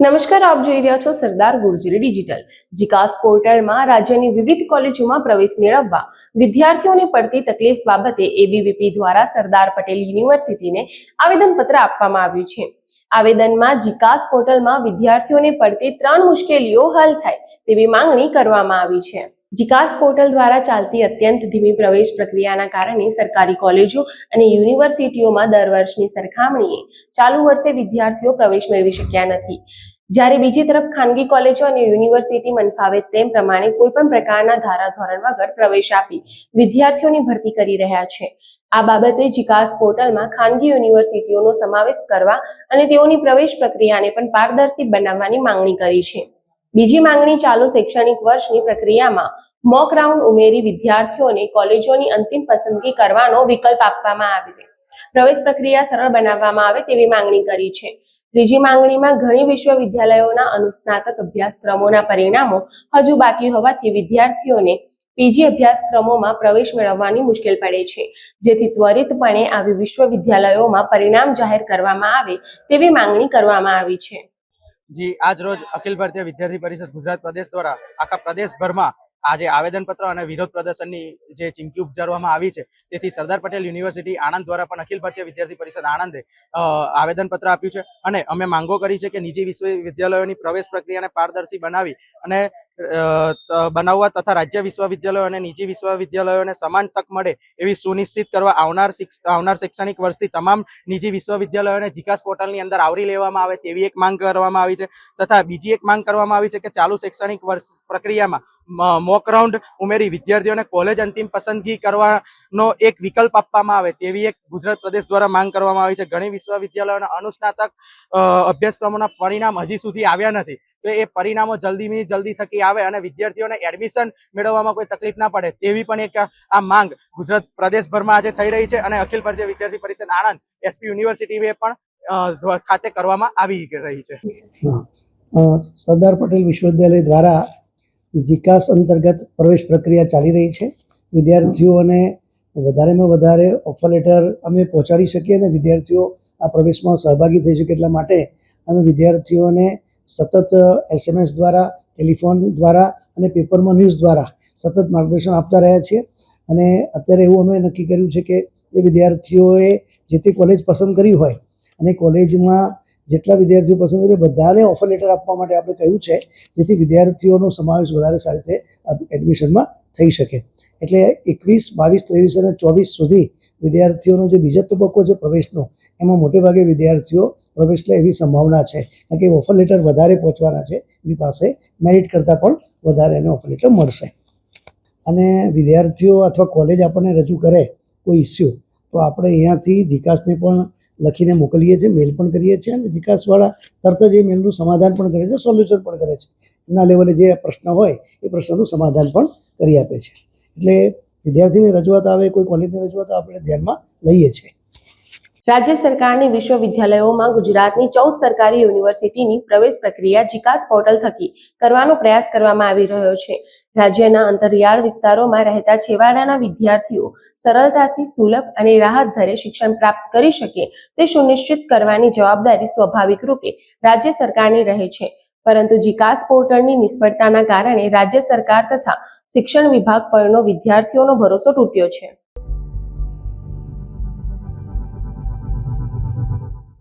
નમસ્કાર, આપ જોઈ રહ્યા છો સરદાર ગુર્જરી ડિજિટલ જીકાસ પોર્ટલમાં રાજ્યની વિવિધ કોલેજોમાં પ્રવેશ મેળવવા વિદ્યાર્થીઓને પડતી તકલીફ બાબતે એબીવીપી દ્વારા સરદાર પટેલ યુનિવર્સિટીને આવેદનપત્ર આપવામાં આવ્યું છે. આવેદનમાં જીકાસ પોર્ટલમાં વિદ્યાર્થીઓને પડતી ત્રણ મુશ્કેલીઓ હલ થાય તેવી માંગણી કરવામાં આવી છે. જીકાસ પોર્ટલ દ્વારા ચાલતી અત્યંત ધીમી પ્રવેશ પ્રક્રિયાના કારણે સરકારી કોલેજો અને યુનિવર્સિટીઓમાં દર વર્ષની સરખામણીએ ચાલુ વર્ષે વિદ્યાર્થીઓ પ્રવેશ મેળવી શક્યા નથી. જ્યારે બીજી તરફ ખાનગી કોલેજો અને યુનિવર્સિટી મનફાવે તેમ પ્રમાણે કોઈપણ પ્રકારના ધારાધોરણ વગર પ્રવેશ આપી વિદ્યાર્થીઓની ભરતી કરી રહ્યા છે. આ બાબતે જીકાસ પોર્ટલમાં ખાનગી યુનિવર્સિટીઓનો સમાવેશ કરવા અને તેઓની પ્રવેશ પ્રક્રિયાને પણ પારદર્શી બનાવવાની માંગણી કરી છે. બીજી માંગણી ચાલુ શૈક્ષણિક વર્ષની પ્રક્રિયામાં મોક રાઉન્ડ ઉમેરી વિદ્યાર્થીઓને કોલેજોની અંતિમ પસંદગી કરવાનો વિકલ્પ આપવામાં આવે છે. પ્રવેશ પ્રક્રિયા સરળ બનાવવામાં આવે તેવી માંગણી કરી છે. ત્રીજી માંગણીમાં ઘણી વિશ્વવિદ્યાલયોના અનુસ્નાતક અભ્યાસક્રમોના પરિણામો હજુ બાકી હોવાથી વિદ્યાર્થીઓને પીજી અભ્યાસક્રમોમાં પ્રવેશ મેળવવાની મુશ્કેલ પડે છે. જેથી ત્વરિતપણે આવી વિશ્વવિદ્યાલયોમાં પરિણામ જાહેર કરવામાં આવે તેવી માંગણી કરવામાં આવી છે. જી આજ રોજ અખિલ ભારતીય વિદ્યાર્થી પરિષદ ગુજરાત પ્રદેશ દ્વારા આખા પ્રદેશભરમાં આજે આવેદનપત્ર અને વિરોધ પ્રદર્શનની જે ચીમકી ઉપજારવામાં આવી છે, તેથી સરદાર પટેલ યુનિવર્સિટી આણંદ દ્વારા પણ અખિલ ભારતીય વિદ્યાર્થી પરિષદ આણંદે આવેદનપત્ર આપ્યું છે. અને અમે માંગો કરી છે કે નિજી વિશ્વવિદ્યાલયોની પ્રવેશ પ્રક્રિયાને પારદર્શી બનાવી અને બનાવવા તથા રાજ્ય વિશ્વવિદ્યાલયો અને નિજી વિશ્વવિદ્યાલયોને સમાન તક મળે એવી સુનિશ્ચિત કરવા આવનાર આવનાર શૈક્ષણિક વર્ષથી તમામ નિજી વિશ્વવિદ્યાલયોને જીકાસ પોર્ટલની અંદર આવરી લેવામાં આવે તેવી એક માંગ કરવામાં આવી છે. તથા બીજી એક માંગ કરવામાં આવી છે કે ચાલુ શૈક્ષણિક વર્ષ પ્રક્રિયામાં મોક રાઉન્ડ ઉમેરી વિદ્યાર્થીઓને કોલેજ અંતિમ પસંદગી કરવાનો એક વિકલ્પ આપવામાં આવે તેવી એક ગુજરાત પ્રદેશ દ્વારા માંગ કરવામાં આવી છે. ઘણી વિશ્વવિદ્યાલયોના અનુસ્નાતક અભ્યાસક્રમોના પરિણામ હજી સુધી આવ્યા નથી. તો એ પરિણામો જલ્દીથી જલ્દી થકી આવે અને વિદ્યાર્થીઓને એડમિશન મેળવવામાં કોઈ તકલીફ ના પડે તેવી પણ એક આ માંગ ગુજરાત પ્રદેશભરમાં આજે થઈ રહી છે અને અખિલ ભારતીય વિદ્યાર્થી પરિષદ આણંદ એસપી યુનિવર્સિટી પણ ખાતે કરવામાં આવી રહી છે. સરદાર પટેલ વિશ્વવિદ્યાલય દ્વારા જીકાસ અંતર્ગત પ્રવેશ પ્રક્રિયા ચાલી રહી છે. વિદ્યાર્થીઓને વધારેમાં વધારે ઓફર લેટર અમે પહોંચાડી શકીએ અને વિદ્યાર્થીઓ આ પ્રવેશમાં સહભાગી થઈ શકે એટલા માટે અમે વિદ્યાર્થીઓને સતત એસએમએસ દ્વારા ટેલિફોન દ્વારા અને પેપરમાં ન્યૂઝ દ્વારા સતત માર્ગદર્શન આપતા રહ્યા છીએ. અને અત્યારે એવું અમે નક્કી કર્યું છે કે એ વિદ્યાર્થીઓએ જે તે કોલેજ પસંદ કરી હોય અને કોલેજમાં જેટલા વિદ્યાર્થીઓ પસંદ કરે બધાને ઓફર લેટર આપવા માટે આપણે કહ્યું છે, જેથી વિદ્યાર્થીઓનો સમાવેશ વધારે સારી રીતે એડમિશનમાં થઈ શકે. એટલે એકવીસ, બાવીસ, ત્રેવીસ અને ચોવીસ સુધી વિદ્યાર્થીઓનો જે બીજો તબક્કો છે પ્રવેશનો, એમાં મોટે ભાગે વિદ્યાર્થીઓ પ્રવેશ લે એવી સંભાવના છે. કારણ કે ઓફર લેટર વધારે પહોંચવાના છે, એની પાસે મેરિટ કરતાં પણ વધારે એને ઓફર લેટર મળશે. અને વિદ્યાર્થીઓ અથવા કોલેજ આપણને રજૂ કરે કોઈ ઇસ્યુ તો આપણે અહીંયાથી જીકાસને પણ લખીને મોકલીએ છીએ મેલ પણ કરીએ છીએ અને જીકાસવાળા તરત જ એ મેલનું સમાધાન પણ કરે છે સોલ્યુશન પણ કરે છે. એમના લેવલે જે પ્રશ્ન હોય, એ પ્રશ્નનું સમાધાન પણ કરી આપે છે. એટલે વિદ્યાર્થીની રજૂઆત આવે, કોઈ કોલેજની રજૂઆત આપણે ધ્યાનમાં લઈએ છીએ. રાજ્ય સરકારની વિશ્વવિદ્યાલયોમાં ગુજરાતની ચૌદ સરકારી યુનિવર્સિટીની પ્રવેશ પ્રક્રિયા જીકાસ પોર્ટલ થકી કરવાનો પ્રયાસ કરવામાં આવી રહ્યો છે. રાજ્યના અંતરિયાળ વિસ્તારોમાં રહેતા છેવાડાના વિદ્યાર્થીઓ સરળતાથી સુલભ અને રાહત દરે શિક્ષણ પ્રાપ્ત કરી શકે તે સુનિશ્ચિત કરવાની જવાબદારી સ્વાભાવિક રૂપે રાજ્ય સરકારની રહે છે. પરંતુ જીકાસ પોર્ટલની નિષ્ફળતાના કારણે રાજ્ય સરકાર તથા શિક્ષણ વિભાગ પરનો વિદ્યાર્થીઓનો ભરોસો તૂટ્યો છે.